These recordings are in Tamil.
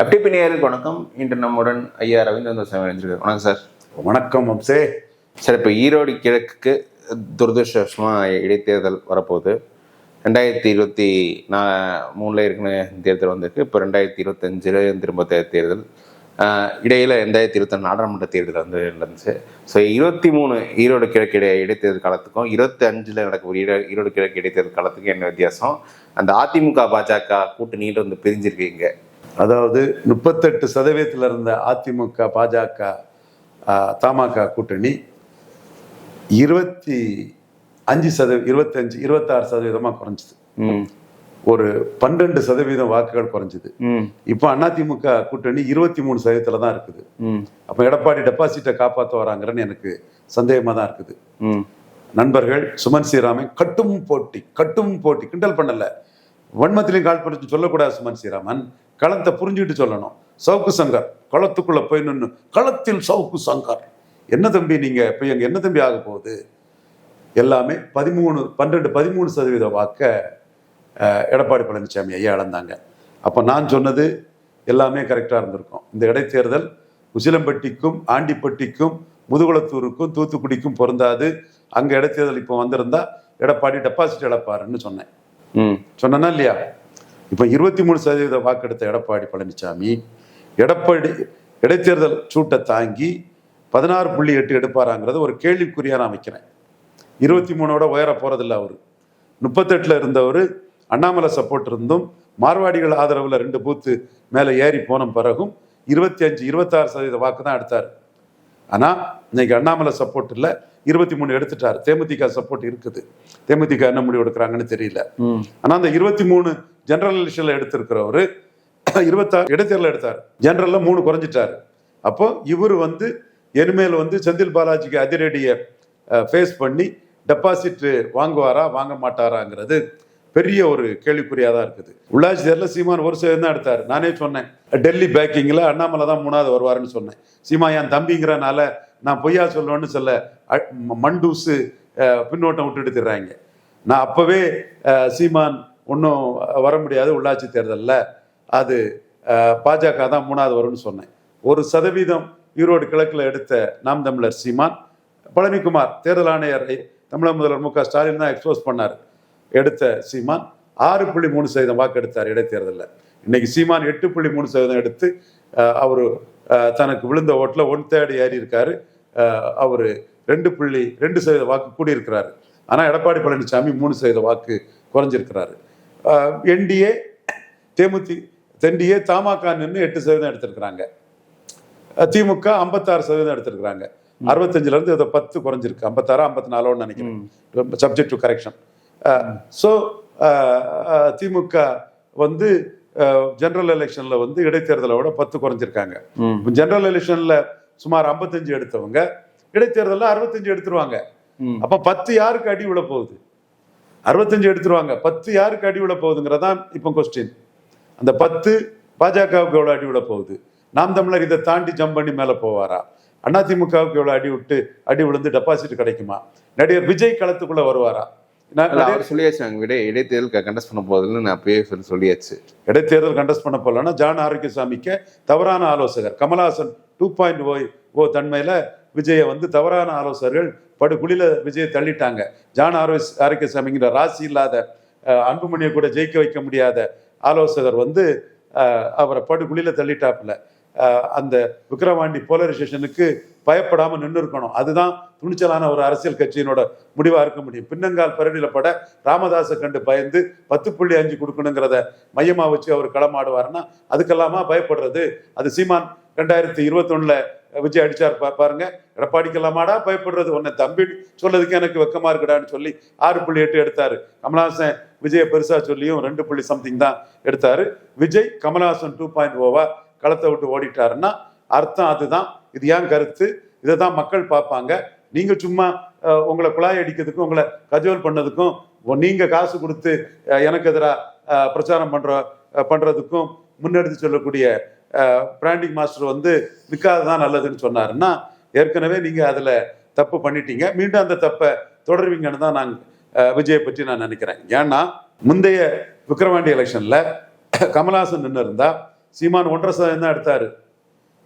எப்டிபி நேயர்களுக்கு வணக்கம். இன்று நம்முடன் ஐயா ரவீந்திரன் சாமி இணைஞ்சிருக்காரு வணக்கம் சார். வணக்கம் வம்சே சார் இப்போ ஈரோடு கிழக்குக்கு துரதிருஷ்டவசமாக இடைத்தேர்தல் வரப்போகுது. ரெண்டாயிரத்தி இருபத்தி நா மூணில் இருக்கிற தேர்தல் வந்திருக்கு. இப்போ ரெண்டாயிரத்தி இருபத்தஞ்சில் திரும்ப தேர்தல். இடையில ரெண்டாயிரத்தி இருபத்தி நாடாளுமன்ற தேர்தல் வந்து நடந்துச்சு. ஸோ இருபத்தி மூணு ஈரோடு கிழக்கு இடை இடைத்தேர்தல் காலத்துக்கும் இருபத்தி அஞ்சில் நடக்கக்கூடிய ஈரோ ஈரோடு கிழக்கு இடைத்தேர்தல் காலத்துக்கும் என்ன வித்தியாசம்? அந்த அதிமுக பாஜக கூட்டணியில் வந்து பிரிஞ்சிருக்கீங்க அதாவது முப்பத்தெட்டு சதவீதத்தில் இருந்த அதிமுக பாஜக தமாக கூட்டணி இருபத்தி அஞ்சு சதவீதம் இருபத்தஞ்சு இருபத்தாறு சதவீதமாக குறைஞ்சிது. ஒரு பன்னெண்டு சதவீதம் வாக்குகள் குறைஞ்சிது. இப்போ அதிமுக கூட்டணி இருபத்தி மூணு சதவீதத்தில் தான் இருக்குது. அப்போ எடப்பாடி டெபாசிட்டை காப்பாற்ற வராங்கன்னு எனக்கு சந்தேகமாக தான் இருக்குது. நண்பர்கள் சுமன் ஸ்ரீராமன் கட்டும் போட்டி கட்டும் போட்டி கிண்டல் பண்ணல. வன்மத்திலையும் கால் பண்ணி சொல்லக்கூடாது சுமன் ஸ்ரீராமன். களத்தை புரிஞ்சுக்கிட்டு சொல்லணும். சவுக்கு சங்கர் களத்துக்குள்ள போய் நின்று களத்தில் சவுக்கு சங்கர். என்ன தம்பி நீங்க இப்போ எங்க என்ன தம்பி ஆக போகுது? எல்லாமே பதிமூணு பன்னெண்டு பதிமூணு சதவீத வாக்க எடப்பாடி பழனிசாமி ஐயா இழந்தாங்க. அப்போ நான் சொன்னது எல்லாமே கரெக்டாக இருந்திருக்கும். இந்த இடைத்தேர்தல் உசிலம்பட்டிக்கும் ஆண்டிப்பட்டிக்கும் முதுகுளத்தூருக்கும் தூத்துக்குடிக்கும் பொருந்தாது. அங்கே இடைத்தேர்தல் இப்போ வந்திருந்தா எடப்பாடி டெபாசிட் இழப்பாருன்னு சொன்னேன். ம். சொன்னனா இல்லையா? இப்போ இருபத்தி மூணு சதவீத வாக்கெடுத்த எடப்பாடி பழனிசாமி எடப்பாடி இடைத்தேர்தல் சூட்டை தாங்கி பதினாறு புள்ளி எட்டு எடுப்பாராங்கிறது ஒரு கேள்விக்குறியாக நான் வைக்கிறேன் இருபத்தி மூணோட உயர போகிறதில்ல அவர். முப்பத்தெட்டில் இருந்தவர் அண்ணாமலை சப்போர்ட் இருந்தும் மார்வாடிகள் ஆதரவில் ரெண்டு பூத்து மேலே ஏறி போன பிறகும் இருபத்தி அஞ்சு இருபத்தாறு சதவீத வாக்கு தான் எடுத்தார். ஆனா இன்னைக்கு அண்ணாமலை சப்போர்ட் இல்லை. இருபத்தி மூணு எடுத்துட்டார். தேமுதிக சப்போர்ட் இருக்குது. தேமுதிக என்ன முடிவு எடுக்கிறாங்கன்னு தெரியல. ம். ஆனா அந்த இருபத்தி மூணு ஜெனரல் எலெக்ஷன்ல எடுத்திருக்கிறவரு இருபத்தாறு இடைத்தேர்தல் எடுத்தார். ஜெனரல்ல மூணு குறைஞ்சிட்டாரு. அப்போ இவர் வந்து இனிமேல் வந்து செந்தில் பாலாஜிக்கு அதிரடியை ஃபேஸ் பண்ணி டெபாசிட் வாங்குவாரா வாங்க மாட்டாராங்கிறது பெரிய ஒரு கேள்விக்குறியா தான் இருக்குது. உள்ளாட்சி தேர்தலில் சீமான் ஒரு சதவீதம் தான் எடுத்தார். நானே சொன்னேன் டெல்லி பேக்கிங்கில் அண்ணாமலை தான் மூணாவது வருவாருன்னு சொன்னேன். சீமா என் தம்பிங்கிறனால நான் பொய்யா சொல்லுவேன்னு சொல்ல மண்டூசு பின்னோட்டம் விட்டு திர்றாங்க நான் அப்பவே சீமான் ஒன்றும் வர முடியாது உள்ளாட்சி தேர்தலில். அது பாஜக தான் மூணாவது வரும்னு சொன்னேன். ஒரு சதவீதம் ஈரோடு கிழக்கில் எடுத்த நாம் தமிழர் சீமான் பழனிக்குமார் தேர்தல் ஆணையரை தமிழக முதல்வர் மு க ஸ்டாலின் தான் எக்ஸ்போஸ் பண்ணார். எடுத்த சீமான் ஆறு புள்ளி மூணு சதவீதம் வாக்கு எடுத்தார் இடைத்தேர்தலில். இன்னைக்கு சீமான் எட்டு புள்ளி மூணு சதவீதம் எடுத்து அவர் தனக்கு விழுந்த ஓட்டில் ஒன் தேர்ட் ஏறி இருக்காரு. அவர் ரெண்டு புள்ளி ரெண்டு சதவீத வாக்கு கூடியிருக்கிறாரு. ஆனால் எடப்பாடி பழனிசாமி மூணு சதவீத வாக்கு குறைஞ்சிருக்கிறாரு. என்டிஏ தேமுதி தென்டிஏ தமாக நின்று எட்டு சதவீதம் எடுத்திருக்கிறாங்க. திமுக ஐம்பத்தாறு சதவீதம் எடுத்திருக்கிறாங்க. அறுபத்தஞ்சுல இருந்து இதை பத்து குறைஞ்சிருக்கு. ஐம்பத்தாறு ஐம்பத்தி நாலோன்னு நினைக்கிறேன் subject to correction so DMK வந்து ஜெனரல் எலெக்ஷன்ல வந்து இடைத்தேர்தலை விட பத்து குறைஞ்சிருக்காங்க. ஜெனரல் எலெக்ஷன்ல சுமார் 55 எடுத்தவங்க இடைத்தேர்தலில் அறுபத்தஞ்சு எடுத்துருவாங்க. அப்ப பத்து யாருக்கு அடி விழ போகுது? அறுபத்தஞ்சு எடுத்துருவாங்க. பத்து யாருக்கு அடி விழ போகுதுங்கிறதான் இப்போ கொஸ்டின் அந்த பத்து பாஜகவுக்கு எவ்வளவு அடி விழ போகுது? நாம் தமிழர் இதை தாண்டி ஜம்ப் பண்ணி மேல போவாரா? அதிமுகவுக்கு எவ்வளவு அடி விட்டு அடி விழுந்து டெபாசிட் கிடைக்குமா? நடிகர் விஜய் களத்துக்குள்ள வருவாரா? சொல்லியாச்சு நாங்கள் விட இடைத்தேர்தல் கண்டஸ்ட் பண்ண போதில்லை நான் அப்பயே சொல்லி சொல்லியாச்சு. இடைத்தேர்தல் கண்டஸ்ட் பண்ண போலன்னா ஜான் ஆரோக்கியசாமிக்கு தவறான ஆலோசகர் Kamalhaasan two point O O தன்மையில விஜயை வந்து தவறான ஆலோசகர்கள் படுகுழியில விஜயை தள்ளிட்டாங்க. ஜான் ஆரோஸ் ஆரோக்கியசாமிங்கிற ராசி இல்லாத அன்புமணியை கூட ஜெயிக்க வைக்க முடியாத ஆலோசகர் வந்து அவரை படுகுழியில தள்ளிட்டாப்புல. அந்த விக்ரவாண்டி போலரைசேஷனுக்கு பயப்படாமல் நின்று இருக்கணும் அதுதான் துணிச்சலான ஒரு அரசியல் கட்சியினோட முடிவாக இருக்க முடியும். பின்னங்கால் பரடியில் பட ராமதாஸை கண்டு பயந்து பத்து புள்ளி அஞ்சு கொடுக்கணுங்கிறத மையமாக வச்சு அவர் களமாடுவாருன்னா அதுக்கெல்லாமா பயப்படுறது? அது சீமான் ரெண்டாயிரத்தி இருபத்தொன்னில் விஜய் அடிச்சார் பா- பாருங்க. எடப்பாடிக்கெல்லாமாடா பயப்படுறது? உன்னை தம்பி சொல்லதுக்கு எனக்கு வெக்கமா இருக்குடான்னு சொல்லி ஆறு புள்ளி எட்டு எடுத்தாரு. கமலஹாசன் விஜய பெருசா சொல்லியும் ரெண்டு புள்ளி சம்திங் தான் எடுத்தாரு. விஜய் கமலஹாசன் டூ பாயிண்ட் ஓவா oh களத்தை விட்டு ஓடிட்டாருன்னா அர்த்தம் அதுதான். இது ஏன் கருத்து? இதை தான் மக்கள் பார்ப்பாங்க. நீங்க சும்மா உங்களை குழாய் அடிக்கிறதுக்கும் உங்களை கஜோல் பண்ணதுக்கும் நீங்கள் நீங்க காசு கொடுத்து எனக்கு எதிராக பிரச்சாரம் பண்ற பண்றதுக்கும் முன்னெடுத்து சொல்லக்கூடிய பிராண்டிங் மாஸ்டர் வந்து நிற்காததான் நல்லதுன்னு சொன்னாருன்னா ஏற்கனவே நீங்க அதுல தப்பு பண்ணிட்டீங்க. மீண்டும் அந்த தப்பை தொடருவீங்கன்னு தான் நான் விஜயை பற்றி நான் நினைக்கிறேன். ஏன்னா முந்தைய விக்ரவாண்டி எலெக்ஷன்ல கமல்ஹாசன் நின்று இருந்தா சீமான் ஒன்றரை சதவீதம் தான் எடுத்தார்.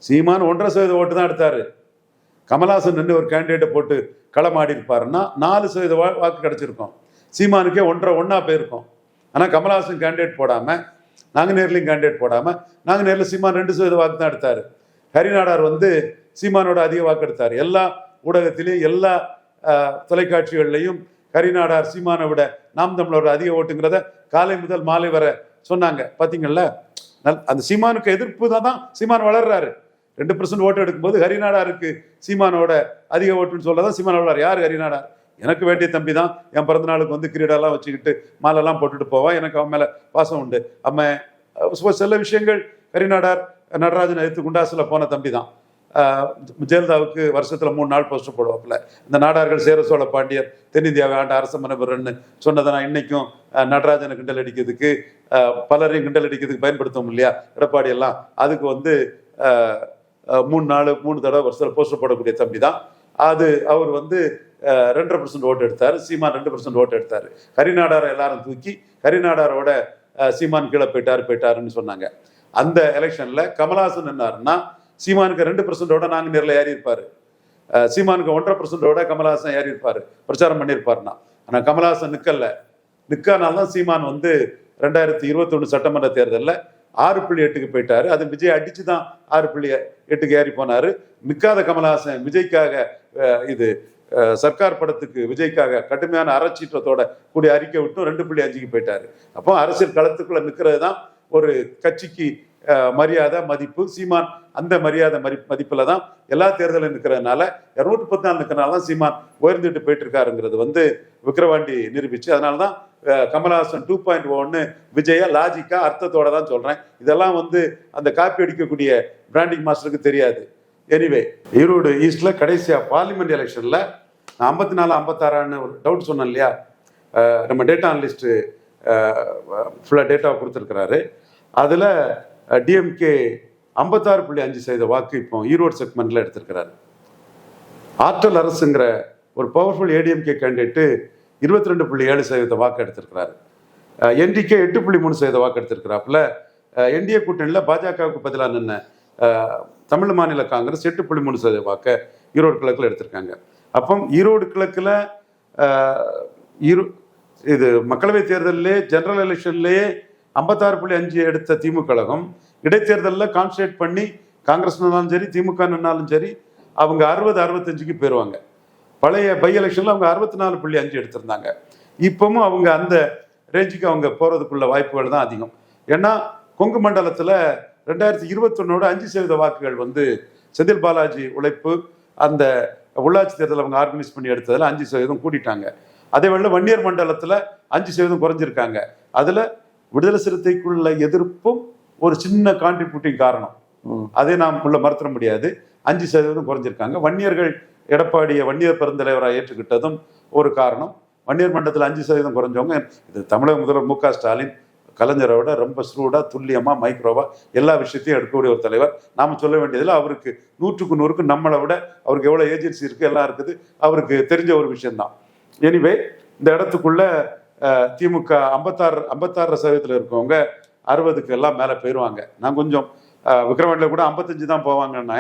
சீமான் ஒன்றரை சதவீத ஓட்டு தான் எடுத்தார். கமலாசன் நின்று ஒரு கேண்டிடேட்டை போட்டு களமாடி இருப்பாருன்னா நாலு சதவீத வா- வாக்கு கிடச்சிருக்கோம். சீமானுக்கே ஒன்றரை ஒன்றா போயிருக்கும். ஆனால் கமலஹாசன் கேண்டிடேட் போடாமல் நாங்கள் நேர்லையும் கேண்டிடேட் போடாமல் நாங்கள் நேரில் சீமான் ரெண்டு சதவீத வாக்கு தான் எடுத்தார். ஹரிநாடார் வந்து சீமானோட அதிக வாக்கு எடுத்தார். எல்லா ஊடகத்திலையும் எல்லா தொலைக்காட்சிகள்லையும் ஹரிநாடார் சீமானை விட நாம் தமிழோட அதிக ஓட்டுங்கிறத காலை முதல் மாலை வரை சொன்னாங்க. பார்த்தீங்களா அந்த சீமானுக்கு எதிர்ப்பு தான் தான் சீமான் வளர்றாரு. ரெண்டு பர்சன்ட் ஓட்டு எடுக்கும்போது ஹரிநாடாருக்கு சீமானோட அதிக ஓட்டுன்னு சொல்லதான் சீமான் வளர்றாரு. யார் ஹரிநாடார் எனக்கு வேண்டிய தம்பி தான். என் பிறந்த நாளுக்கு வந்து கிரீடெல்லாம் வச்சுக்கிட்டு மாலைலாம் போட்டுட்டு போவான் எனக்கு அவன் மேலே பாசம் உண்டு. அவன் சில- விஷயங்கள் ஹரிநாடார் நடராஜன் எடுத்து குண்டாசில் போன தம்பி தான். ஜெயலலிதாவுக்கு வருஷத்தில் மூணு நாள் போஸ்ட் போடுவாப்புல. இந்த நாடார்கள் சேர சோழ பாண்டியர் தென்னிந்தியாவை ஆண்ட அரச மரபுரன்னு சொன்னதை நான் இன்னைக்கும் நடராஜனை கிண்டல் அடிக்கிறதுக்கு பலரையும் கிண்டல் அடிக்கிறதுக்கு பயன்படுத்துவோம் இல்லையா? எடப்பாடி எல்லாம். அதுக்கு வந்து மூணு நாள் மூணு தடவை வருஷத்தில் போஸ்டர் போடக்கூடிய தம்பி தான். அது அவர் வந்து ரெண்டரை பர்சன்ட் ஓட்டு எடுத்தார். சீமான் ரெண்டு பர்சன்ட் ஓட்டு எடுத்தார். ஹரிநாடாரை எல்லாரும் தூக்கி ஹரிநாடாரோட சீமான் கீழே போயிட்டார் போயிட்டாருன்னு சொன்னாங்க. அந்த எலெக்ஷனில் கமலஹாசன் என்னாருன்னா சீமானுக்கு ரெண்டு பர்சன்டோட நாங்கள் நேரில் ஏறி இருப்பாரு சீமானுக்கு ஒன்றரை பர்சன்டோட கமலஹாசன் ஏறி இருப்பார் பிரச்சாரம் பண்ணியிருப்பார்னா ஆனால் கமல்ஹாசன் நிற்கல நிற்கானால்தான் சீமான் வந்து ரெண்டாயிரத்தி இருபத்தொன்று சட்டமன்ற தேர்தலில் ஆறு புள்ளி எட்டுக்கு போயிட்டாரு. அது விஜய் அடிச்சு தான் ஆறு புள்ளி எட்டுக்கு ஏறி போனார். நிற்காத கமலஹாசன் விஜய்க்காக இது சர்க்கார் படத்துக்கு விஜய்க்காக கடுமையான அறச்சீற்றத்தோட கூடிய அறிக்கை விட்டும் ரெண்டு புள்ளி அஞ்சுக்கு போயிட்டாரு. அப்போ அரசியல் களத்துக்குள்ள நிற்கிறது தான் ஒரு கட்சிக்கு மரியாதை மதிப்பு சீமான் அந்த மரியாதை மதி மதிப்பில் தான் எல்லா தேர்தலும் இருக்கிறதுனால இரநூத்தி பத்து நாள் நிற்கிறனால தான் சீமான் உயர்ந்துட்டு போயிட்டு இருக்காருங்கிறது வந்து விக்ரவாண்டி நிரூபிச்சு. அதனால தான் கமல்ஹாசன் கமலஹாசன் டூ பாயிண்ட் ஒன்னு விஜயா லாஜிக்கா அர்த்தத்தோட தான் சொல்றேன். இதெல்லாம் வந்து அந்த காப்பி அடிக்கக்கூடிய பிராண்டிங் மாஸ்டருக்கு தெரியாது. எனிவே ஈரோடு ஈஸ்ட்ல கடைசியா பார்லிமெண்ட் எலெக்ஷன்ல ஐம்பத்தி நாலு ஐம்பத்தாறான்னு ஒரு டவுட் சொன்னேன் இல்லையா? நம்ம டேட்டா அனலிஸ்ட் ஃபுல்லாக டேட்டாவை கொடுத்துருக்கிறாரு. அதில் டிஎம்கே ஐம்பத்தாறு புள்ளி அஞ்சு சதவீத வாக்கு இப்போ ஈரோடு செக்மெண்ட்ல எடுத்திருக்கிறாரு. ஆற்றல் அரசுங்கிற ஒரு பவர்ஃபுல் ஏடிஎம்கே கேண்டிடேட்டு இருபத்தி ரெண்டு புள்ளி ஏழு சதவீத வாக்கு எடுத்திருக்கிறாரு. என்டிகே எட்டு புள்ளி மூணு சதவீத வாக்கு எடுத்திருக்கிறாப்புல. என்டிஏ கூட்டணியில் பாஜகவுக்கு பதிலாக நின்ன தமிழ் மாநில காங்கிரஸ் எட்டு புள்ளி மூணு சதவீத வாக்கை ஈரோடு கிழக்கில் எடுத்திருக்காங்க. அப்போ ஈரோடு கிழக்கில் ஈரோ இது மக்களவை தேர்தலிலே ஜெனரல் எலெக்ஷன்லேயே ஐம்பத்தாறு புள்ளி அஞ்சு எடுத்த திமுக கழகம். இடைத்தேர்தலில் கான்சன்ட்ரேட் பண்ணி காங்கிரஸ்னாலும் சரி திமுக நின்னாலும் சரி அவங்க அறுபது அறுபத்தஞ்சுக்கு போயிடுவாங்க பழைய பை எலெக்ஷனில் அவங்க அறுபத்தி நாலு புள்ளி அஞ்சு எடுத்திருந்தாங்க. இப்போவும் அவங்க அந்த ரேஞ்சுக்கு அவங்க போகிறதுக்குள்ள வாய்ப்புகள் தான் அதிகம். ஏன்னா கொங்கு மண்டலத்தில் ரெண்டாயிரத்தி இருபத்தொன்னோட அஞ்சு சதவீத வாக்குகள் வந்து செந்தில் பாலாஜி உழைப்பு அந்த உள்ளாட்சி தேர்தல் அவங்க ஆர்கனைஸ் பண்ணி எடுத்ததில் அஞ்சு சதவீதம் கூட்டிட்டாங்க அதே வேளை வன்னியர் மண்டலத்தில் அஞ்சு சதவீதம் குறைஞ்சிருக்காங்க. அதில் விடுதலை சிறுத்தைக்குள்ள எதிர்ப்பும் ஒரு சின்ன கான்ட்ரிபியூட்டிங் காரணம். அதை நாம் உள்ள மறுத்துட முடியாது. அஞ்சு சதவீதம் குறைஞ்சிருக்காங்க. வன்னியர்கள் எடப்பாடியை வன்னியர் பெருந்தலைவராக ஏற்றுக்கிட்டதும் ஒரு காரணம். வன்னியர் மண்டலத்தில் அஞ்சு சதவீதம் குறைஞ்சவங்க இது தமிழக முதல்வர் மு க ஸ்டாலின் கலைஞரை விட ரொம்ப ஸ்ரூடா துல்லியமா மைக்ரோவா எல்லா விஷயத்தையும் எடுக்கக்கூடிய ஒரு தலைவர். நாம சொல்ல வேண்டியதில் அவருக்கு நூற்றுக்கு நூறுக்கு நம்மளை விட அவருக்கு எவ்வளவு ஏஜென்சி இருக்கு எல்லாம் இருக்குது. அவருக்கு தெரிஞ்ச ஒரு விஷயம்தான். எனிவே இந்த இடத்துக்குள்ள திமுக ஐம்பத்தாறு ஐம்பத்தாறு சதவீதத்தில் இருக்கவங்க அறுபதுக்கு எல்லாம் மேலே போயிடுவாங்க நான் கொஞ்சம் அஹ், விக்ரவாண்டியில் கூட ஐம்பத்தஞ்சு தான் போவாங்கன்னா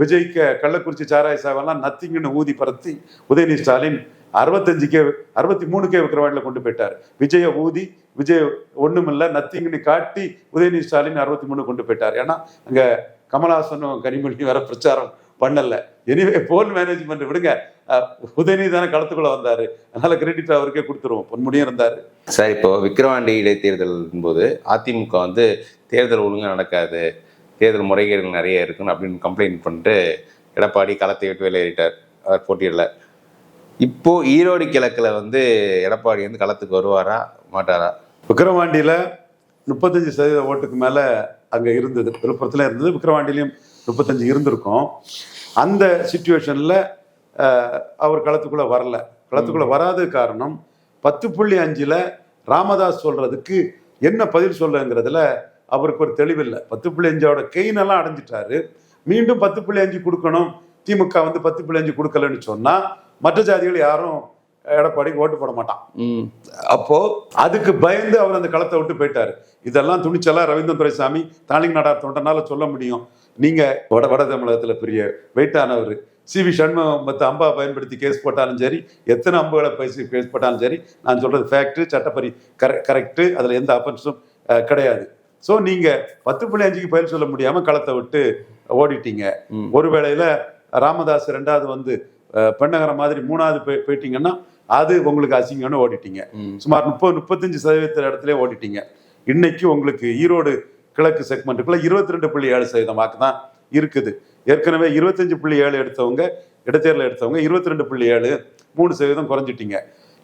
விஜய்க்கு கள்ளக்குறிச்சி சாராய சாவெல்லாம் நத்திங்கன்னு ஊதி பரத்தி உதயநிதி ஸ்டாலின் அறுபத்தஞ்சுக்கே அறுபத்தி மூணுக்கே விக்ரவாண்டில் கொண்டு போயிட்டார். விஜய ஊதி விஜய் ஒண்ணுமில்ல நத்திங்கன்னு காட்டி உதயநிதி ஸ்டாலின் அறுபத்தி மூணு கொண்டு போயிட்டார். ஏன்னா அங்கே கமலஹாசனும் கனிமொழி வேற பிரச்சாரம் பண்ணல. எனிவே போல் மேனேஜ்மெண்ட் விடுங்க. உதயநிதி தானே களத்துக்குள்ள வந்தாரு. அதனால கிரெடிட் அவருக்கே கொடுத்துருவோம். பொன்முடியும் இருந்தாரு. சார் இப்போ விக்கிரவாண்டி இடைத்தேர்தல் போது அதிமுக வந்து தேர்தல் ஒழுங்கா நடக்காது தேர்தல் முறைகேடுகள் நிறைய இருக்குன்னு அப்படின்னு கம்ப்ளைண்ட் பண்ணிட்டு எடப்பாடி களத்தை விட்டு வெளியேறிட்டார். அவர் போட்டியிடல. இப்போ ஈரோடு கிழக்குல வந்து எடப்பாடி வந்து களத்துக்கு வருவாரா மாட்டாரா? விக்கிரவாண்டியில முப்பத்தஞ்சு சதவீத ஓட்டுக்கு மேல அங்க இருந்தது. விழுப்புரத்துல இருந்தது. விக்கிரவாண்டிலையும் முப்பத்தஞ்சு இருந்திருக்கும். அந்த சுச்சுவேஷன்ல அவர் களத்துக்குள்ள வரல. களத்துக்குள்ள வராத காரணம் பத்து புள்ளி அஞ்சுல ராமதாஸ் சொல்றதுக்கு என்ன பதில் சொல்லுங்கிறதுல அவருக்கு ஒரு தெளிவில்லை. பத்து புள்ளி அஞ்சோட கெயின் எல்லாம் அடைஞ்சிட்டாரு. மீண்டும் பத்து புள்ளி அஞ்சு கொடுக்கணும். திமுக வந்து பத்து புள்ளி அஞ்சு கொடுக்கலன்னு சொன்னா மற்ற ஜாதிகள் யாரும் எடப்பாடிக்கு ஓட்டு போட மாட்டான். அப்போ அதுக்கு பயந்து அவர் அந்த களத்தை விட்டு போயிட்டாரு. இதெல்லாம் துணிச்சலா ரவீந்திரன் துரைசாமி தாலிங் நாடார் தொண்டனால சொல்ல முடியும். நீங்க வட வட தமிழகத்துல பெரிய வெயிட்டானவர் சி வி சண்முகம் மற்ற அம்பா பயன்படுத்தி கேஸ் போட்டாலும் சரி எத்தனை அம்புகளை பேசி கேஸ் போட்டாலும் சரி நான் சொல்றது ஃபேக்ட் சட்டப்படி கரெ கரெக்டு அதுல எந்த அஃபென்ஸும் கிடையாது. ஸோ நீங்க பத்து புள்ளி அஞ்சுக்கு பயில் சொல்ல முடியாம களத்தை விட்டு ஓடிட்டீங்க. ஒரு வேளையில ராமதாஸ் ரெண்டாவது வந்து அஹ், பெண்ணகர மாதிரி மூணாவது போய் போயிட்டீங்கன்னா அது உங்களுக்கு அசிங்கம்னு ஓடிட்டீங்க. சுமார் முப்பது முப்பத்தஞ்சு சதவீதத்தில் இடத்துல ஓடிட்டீங்க. இன்னைக்கு உங்களுக்கு ஈரோடு கிழக்கு செக்மெண்ட்டுக்குள்ள இருபத்தி ரெண்டு புள்ளி ஏழு சதவீதம் வாக்கு தான் இருக்குது. ஏற்கனவே இருபத்தஞ்சு புள்ளி ஏழு எடுத்தவங்க இடைத்தேர்தல் எடுத்தவங்க இருபத்தி ரெண்டு புள்ளி ஏழு மூணு சதவீதம் குறைஞ்சிட்டீங்க.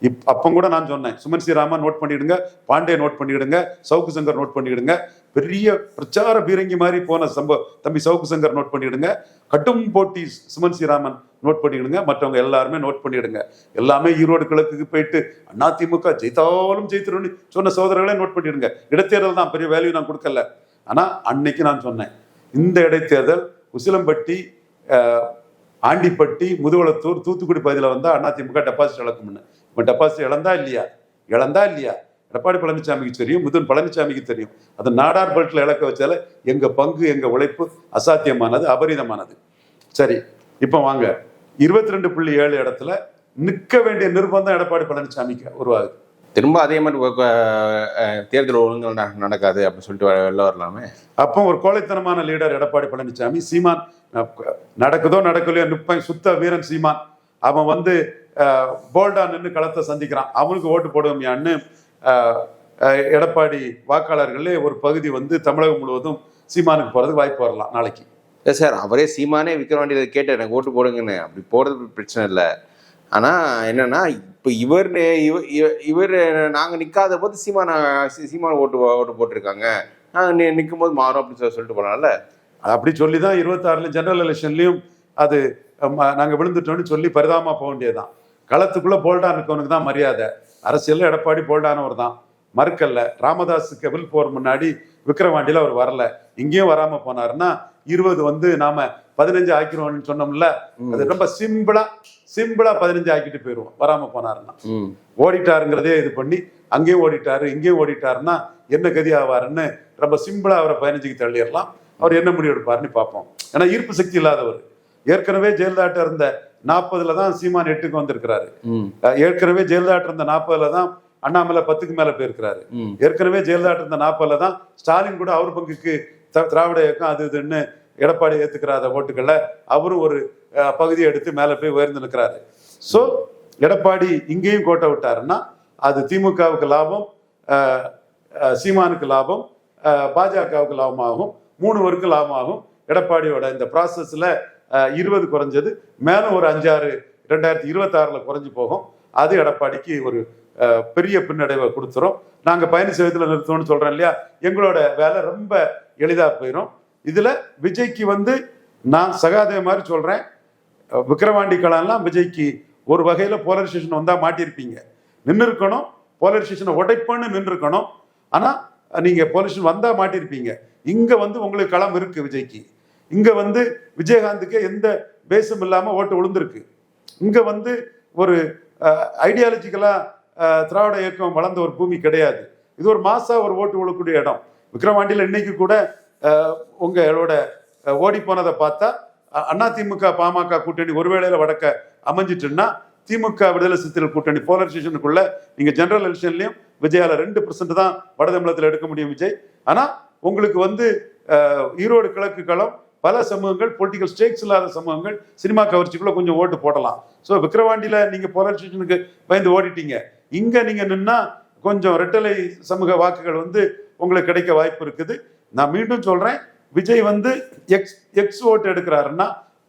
இப் அப்போ கூட நான் சொன்னேன். சுமன் ஸ்ரீராமன் நோட் பண்ணிடுங்க பாண்டே நோட் பண்ணிடுங்க சவுக்கு சங்கர் நோட் பண்ணிடுங்க. பெரிய பிரச்சார பீரங்கி மாதிரி போன சம்பவம் தம்பி சவுக்கு சங்கர் நோட் பண்ணிடுங்க. கட்டும் போட்டி சுமன் ஸ்ரீராமன் நோட் பண்ணிடுங்க. மற்றவங்க எல்லாருமே நோட் பண்ணிடுங்க. எல்லாமே ஈரோடு கிழக்குக்கு போயிட்டு அதிமுக ஜெயித்தாலும் ஜெயித்திரும்னு சொன்ன சோதரர்களே நோட் பண்ணிடுங்க. இடைத்தேர்தல் தான் பெரிய வேல்யூ நான் கொடுக்கல. ஆனால் அன்னைக்கு நான் சொன்னேன். இந்த இடைத்தேர்தல் உசிலம்பட்டி ஆண்டிப்பட்டி முதுகுளத்தூர் தூத்துக்குடி பகுதியில் வந்தால் அதிமுக டெபாசிட் இழக்கும்னு. இப்போ டெபாசிட் இழந்தா இல்லையா? இழந்தா இல்லையா? எடப்பாடி பழனிசாமிக்கு தெரியும் முதன் பழனிசாமிக்கு தெரியும். அது நாடார் பெல்ட்ல இழக்க வச்சால எங்க பங்கு எங்க உழைப்பு அசாத்தியமானது அபரிதமானது. சரி இப்போ வாங்க. இருபத்தி ரெண்டு புள்ளி ஏழு இடத்துல நிற்க வேண்டிய நிர்பந்தம் எடப்பாடி பழனிசாமிக்கு உருவாகுது. திரும்ப அதே மாதிரி தேர்தல் ஒழுங்கு நடக்காது அப்படின்னு சொல்லிட்டு வெளில வரலாமே? அப்போ ஒரு கோழைத்தனமான லீடர் எடப்பாடி பழனிசாமி சீமான் நடக்குதோ நடக்கலையோ நிப்பன் சுத்த வீரன் சீமான். அவன் வந்து போல்டா நின்று களத்தை சந்திக்கிறான். அவனுக்கு ஓட்டு போடுவோம்யான்னு எடப்பாடி வாக்காளர்களே ஒரு பகுதி வந்து தமிழகம் முழுவதும் சீமானுக்கு போறதுக்கு வாய்ப்பு வரலாம் நாளைக்கு. இல்லை சார் அவரே சீமானே விக்ரவாண்டியில் கேட்டு எனக்கு ஓட்டு போடுங்கன்னு. அப்படி போடுறது பிரச்சனை இல்லை. ஆனால் என்னன்னா இப்போ இவர் இவர் நாங்கள் நிற்காத போது சீமான சீமான ஓட்டு ஓட்டு போட்டிருக்காங்க. நாங்கள் நிற்கும் போது மாறும் அப்படின்னு சொல்லி சொல்லிட்டு போனால அது அப்படி சொல்லி தான் இருபத்தாறுல ஜெனரல் எலெக்ஷன்லயும் அது அம்ம, நாங்க விழுந்துட்டோம்னு சொல்லி பரிதாபமா போக வேண்டியதுதான். களத்துக்குள்ள போல்டா இருக்கவனுக்கு தான் மரியாதை. அரசியல்ல எடப்பாடி போல்டானவர் தான். மறுக்கல்ல. ராமதாஸுக்கு வில் போர் முன்னாடி விக்ரவாண்டியில அவர் வரல. இங்கேயும் வராம போனாருன்னா இருபது வந்து நாம பதினஞ்சு ஆக்கிடுவோம்னு சொன்னோம்ல அது ரொம்ப சிம்பிளா சிம்பிளா பதினஞ்சு ஆக்கிட்டு போயிடுவோம் வராம போனாருன்னா. ஓடிட்டாருங்கிறதே இது பண்ணி அங்கேயும் ஓடிட்டாரு இங்கேயும் ஓடிட்டாருன்னா என்ன கதி ஆவாருன்னு ரொம்ப சிம்பிளா அவரை பதினஞ்சுக்கு தள்ளிடலாம். அவர் என்ன முடிவு எடுப்பாருன்னு பார்ப்போம். ஏன்னா ஈர்ப்பு சக்தி இல்லாதவர். ஏற்கனவே ஜெயலலிதாட்ட இருந்த நாற்பதுல தான் சீமான் எட்டுக்கு வந்திருக்கிறாரு. ஏற்கனவே ஜெயலலிதாட்ட இருந்த நாற்பதுல தான் அண்ணாமலை பத்துக்கு மேல போயிருக்கிறாரு. ஏற்கனவே ஜெயலலிதாட்ட இருந்த நாற்பதுல தான் ஸ்டாலின் கூட அவர் பங்குக்கு திராவிட இயக்கம் அது இதுன்னு எடப்பாடி ஏத்துக்கிறாத ஓட்டுக்கள்ல அவரும் ஒரு பகுதியை எடுத்து மேல போய் உயர்ந்து நிற்கிறாரு. ஸோ எடப்பாடி இங்கேயும் கோட்டை விட்டாருன்னா அது திமுகவுக்கு லாபம் சீமானுக்கு லாபம் பாஜகவுக்கு லாபமாகும் மூணு பேருக்கு லாபமாகும். எடப்பாடியோட இந்த ப்ராசஸ்ல இருபது குறைஞ்சது. மேலும் ஒரு அஞ்சாறு ரெண்டாயிரத்தி இருபத்தாறில் குறைஞ்சி போகும். அது எடப்பாடிக்கு ஒரு பெரிய பின்னடைவை கொடுத்துரும். நாங்கள் பயணி சேவத்தில் நிறுத்தணும்னு சொல்கிறோம் இல்லையா? எங்களோட வேலை ரொம்ப எளிதாக போயிடும் இதில் விஜய்க்கு வந்து நான் சகாதேவ மாதிரி சொல்கிறேன் விக்ரவாண்டி கலான்லாம் களம்லாம் விஜய்க்கு ஒரு வகையில் போலரைசேஷன் வந்தால் மாட்டியிருப்பீங்க. நின்று இருக்கணும் போலரைசேஷனை உடைப்பேன்னு நின்று இருக்கணும் ஆனால் நீங்கள் போலரைசேஷன் வந்தால் மாட்டியிருப்பீங்க. இங்கே வந்து உங்களுக்கு களம் இருக்குது விஜய்க்கு. இங்க வந்து விஜயகாந்துக்கு எந்த பேஸும் இல்லாம ஓட்டு விழுந்திருக்கு இங்க வந்து ஒரு ஐடியாலஜிக்கலா திராவிட இயக்கம் வளர்ந்த ஒரு பூமி கிடையாது. இது ஒரு மாசா ஒரு ஓட்டு விழக்கூடிய இடம். விக்ரவாண்டியில் இன்னைக்கு கூட உங்களோட ஓடி போனதை பார்த்தா அண்ணா திமுக பாமக கூட்டணி ஒருவேளையில வடக்க அமைஞ்சிட்டுன்னா திமுக விடுதலை சிறுத்தைகள் கூட்டணி போலரைசேஷனுக்குள்ள நீங்க ஜெனரல் எலெக்ஷன்லயும் விஜயால ரெண்டு பர்சன்ட் தான் வட எடுக்க முடியும் விஜய். ஆனா உங்களுக்கு வந்து ஈரோடு கிழக்கு களம் பல சமூகங்கள் பொலிட்டிக்கல் ஸ்டேக்ஸ் இல்லாத சமூகங்கள் சினிமா கவர்ச்சிக்குள்ள கொஞ்சம் ஓட்டு போடலாம். ஸோ விக்ரவாண்டியில் நீங்கள் போலரைசேஷனுக்கு பயந்து ஓடிட்டீங்க. இங்கே நீங்கள் நின்னா கொஞ்சம் ரெட்டலை சமூக வாக்குகள் வந்து உங்களுக்கு கிடைக்க வாய்ப்பு இருக்குது. நான் மீண்டும் சொல்கிறேன் விஜய் வந்து எக்ஸ் எக்ஸ் ஓட்டு எடுக்கிறாருன்னா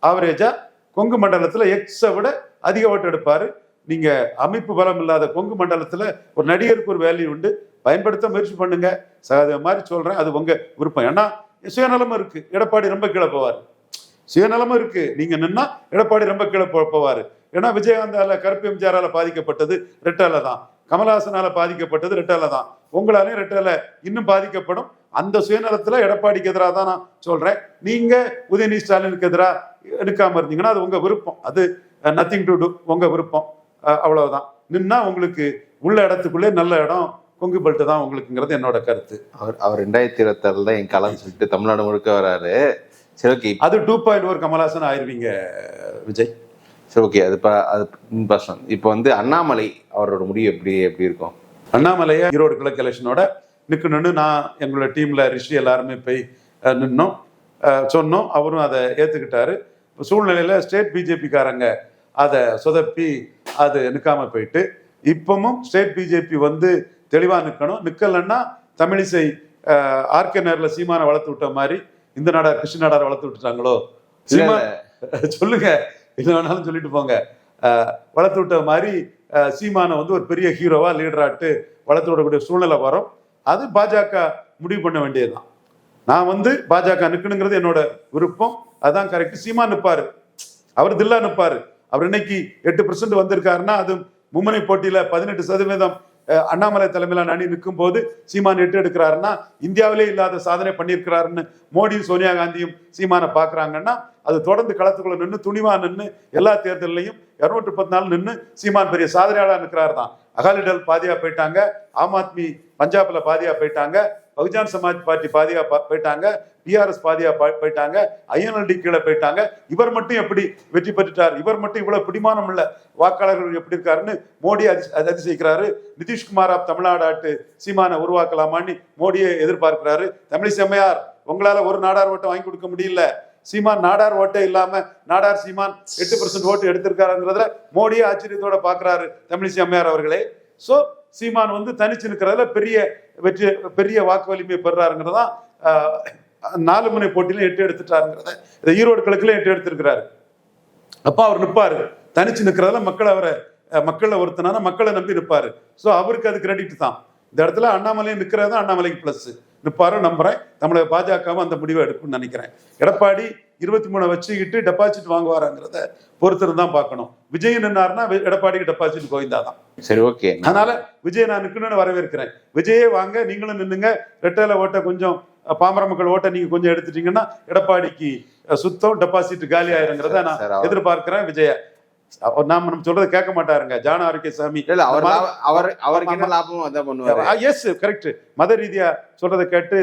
ஆவரேஜாக கொங்கு மண்டலத்தில் எக்ஸை விட அதிக ஓட்டு எடுப்பார். நீங்கள் அமைப்பு பலம் இல்லாத கொங்கு மண்டலத்தில் ஒரு நடிகருக்கு ஒரு வேல்யூ உண்டு. பயன்படுத்த முயற்சி பண்ணுங்க. மாதிரி சொல்கிறேன் அது உங்கள் விருப்பம். ஏன்னா சுயநலமும் இருக்கு. எடப்பாடி ரொம்ப கீழே போவார். சுயநலமும் இருக்கு. நீங்க நின்னா எடப்பாடி ரொம்ப கீழே போ- ஏன்னா விஜயகாந்தால கருப்பு எம்ஜிஆரால பாதிக்கப்பட்டது ரெட்டால தான். கமலஹாசனால பாதிக்கப்பட்டது ரெட்டால தான். உங்களாலையும் ரெட்டால இன்னும் பாதிக்கப்படும். அந்த சுயநலத்துல எடப்பாடிக்கு எதிராக தான் நான் சொல்றேன். நீங்க உதயநிதி ஸ்டாலினுக்கு எதிராக எடுக்காம இருந்தீங்கன்னா அது உங்க விருப்பம். அது நத்திங் டு டு உங்க விருப்பம். அவ்வளவுதான். நின்னா உங்களுக்கு உள்ள இடத்துக்குள்ளே நல்ல இடம் கொங்கு பெல்ட் தான் உங்களுக்குங்கிறது என்னோட கருத்து. அவர் அவர் ரெண்டாயிரத்தி இருபத்தாறுல தான் என் களம் சொல்லிட்டு தமிழ்நாடு முழுக்க வராரு. சரி ஓகே. அது டூ பாயிண்ட் ஒரு கமலாசன் ஆயிருவீங்க விஜய். சரி ஓகே. அது இப்போ அது பர்சன் இப்போ வந்து அண்ணாமலை அவரோட முடிவு எப்படி எப்படி இருக்கும்? அண்ணாமலையா ஈரோடு கிழக்கு எலெக்ஷனோட நிற்கணும்னு நான் எங்களோட டீம்ல ரிஷி எல்லாருமே போய் நின்னோம். சொன்னோம். அவரும் அதை ஏத்துக்கிட்டாரு. இப்ப சூழ்நிலையில ஸ்டேட் பிஜேபிக்காரங்க அதை சொதப்பி அது நிற்காம போயிட்டு இப்பவும் ஸ்டேட் பிஜேபி வந்து தெளிவா நிற்கணும் நிக்கலன்னா தமிழிசை ஆர்கே நேரில் சீமானை வளர்த்து விட்ட மாதிரி இந்த நாடார் கிருஷ்ண நாடார் வளர்த்து விட்டுட்டாங்களோ? சீமான் சொல்லுங்க. என்ன வேணாலும் சொல்லிட்டு போங்க. வளர்த்து விட்ட மாதிரி சீமானை வந்து ஒரு பெரிய ஹீரோவா லீடராட்டு வளர்த்து விடக்கூடிய சூழ்நிலை வரும். அது பாஜக முடிவு பண்ண வேண்டியதுதான். நான் வந்து பாஜக நிக்கணுங்கிறது என்னோட விருப்பம். அதான் கரெக்ட் சீமான் நிப்பாரு. அவர் தில்லா நிப்பாரு. அவர் இன்னைக்கு எட்டு பெர்சென்ட் வந்திருக்காருன்னா அது மும்முனை போட்டியில பதினெட்டு சதவீதம் அண்ணாமலை தலைமையிலான அணி நிற்கும் போது சீமான் எட்டு எடுக்கிறாருன்னா இந்தியாவிலே இல்லாத சாதனை பண்ணியிருக்கிறாருன்னு மோடியும் சோனியா காந்தியும் சீமானை பார்க்குறாங்கன்னா அது தொடர்ந்து களத்துக்குள்ள நின்று துணிவா நின்று எல்லா தேர்தல்லையும் இரநூற்றி முப்பத்தி நாலு நின்று சீமான் பெரிய சாதனையாளா நிற்கிறாரு தான் அகாலிடல் பாதியா போயிட்டாங்க ஆம் ஆத்மி பஞ்சாப்ல பாதியா போயிட்டாங்க பகுஜன் சமாஜ் பார்ட்டி பாதியா போயிட்டாங்க. டிஆர்எஸ் பாதியா பா- போயிட்டாங்க. ஐஎன்எல்டி கீழே போயிட்டாங்க. இவர் மட்டும் எப்படி வெற்றி பெற்றுட்டார்? இவர் மட்டும் இவ்வளவு பிடிமானம் உள்ள வாக்காளர்கள் எப்படி இருக்காருன்னு மோடி அதி அதிசயிக்கிறாரு. நிதிஷ்குமார் ஆப் தமிழ்நாடு ஆட்டு சீமானை உருவாக்கலாமான்னு மோடியை எதிர்பார்க்கிறாரு. தமிழிசை அம்மையார் உங்களால ஒரு நாடார் ஓட்டம் வாங்கி கொடுக்க முடியல. சீமான் நாடார் ஓட்டே இல்லாம நாடார் சீமான் எட்டு பர்சன்ட் ஓட்டு எடுத்திருக்காருங்கிறதுல மோடியே ஆச்சரியத்தோட பாக்குறாரு தமிழிசை அம்மையார் அவர்களே. சோ சீமான் வந்து தனிச்சு நிற்கிறதுல பெரிய வெற்றி பெரிய வாக்கு வலிமை பெறாருங்கிறதான் நாலு முனை போட்டியிலும் எட்டு எடுத்துட்டாருங்கிறத இந்த ஈரோடு கிழக்குல எட்டு எடுத்திருக்கிறாரு. அப்போ அவர் நிற்பாரு தனிச்சு நிற்கிறதுல மக்கள் அவரை மக்களை ஒருத்தனான மக்களை நம்பி நிற்பாரு ஸோ அவருக்கு அது கிரெடிட் தான். இந்த இடத்துல அண்ணாமலையும் நிற்கிறது தான் அண்ணாமலைக்கு ப்ளஸ் நிப்பாரு நம்புறேன். தமிழக பாஜகவும் அந்த முடிவை எடுக்கும்னு நினைக்கிறேன். எடப்பாடி இருபத்தி மூணை வச்சுக்கிட்டு டெபாசிட் வாங்குவாராங்கிறத பொறுத்திருந்து தான் பார்க்கணும். விஜய் நின்னாருன்னா வி- எடப்பாடிக்கு டெபாசிட் கோவிந்தா தான் சரி ஓகே. அதனால விஜய் நான் நிக்கணும்னு வரவேற்கிறேன். விஜயே வாங்க நீங்களும் நின்னுங்க. ரெட்டையில ஓட்ட கொஞ்சம் பாமர மக்கள் ஓட்ட நீங்க கொஞ்சம் எடுத்துட்டீங்கன்னா எடப்பாடிக்கு சுத்தம் டெபாசிட் காலி ஆயிருங்கிறத நான் எதிர்பார்க்கிறேன் விஜய. நாம நம்ம சொல்றதை கேட்க மாட்டாருங்க. ஜான ஆரோக்கியசாமி இல்ல அவர் அவர் அவருக்கு என்ன லாபமோ அதான் பண்ணுவாரு. எஸ் கரெக்ட் மத ரீதியா சொல்றதை கேட்டு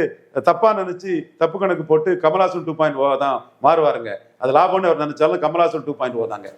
தப்பா நினைச்சு தப்பு கணக்கு போட்டு கமலாசன் டூ பாயிண்ட் ஓ தான் மாறுவாருங்க. அது லாபம்னு அவர் நினைச்சாலும் கமலாசன் டூ பாயிண்ட் ஓ தாங்க.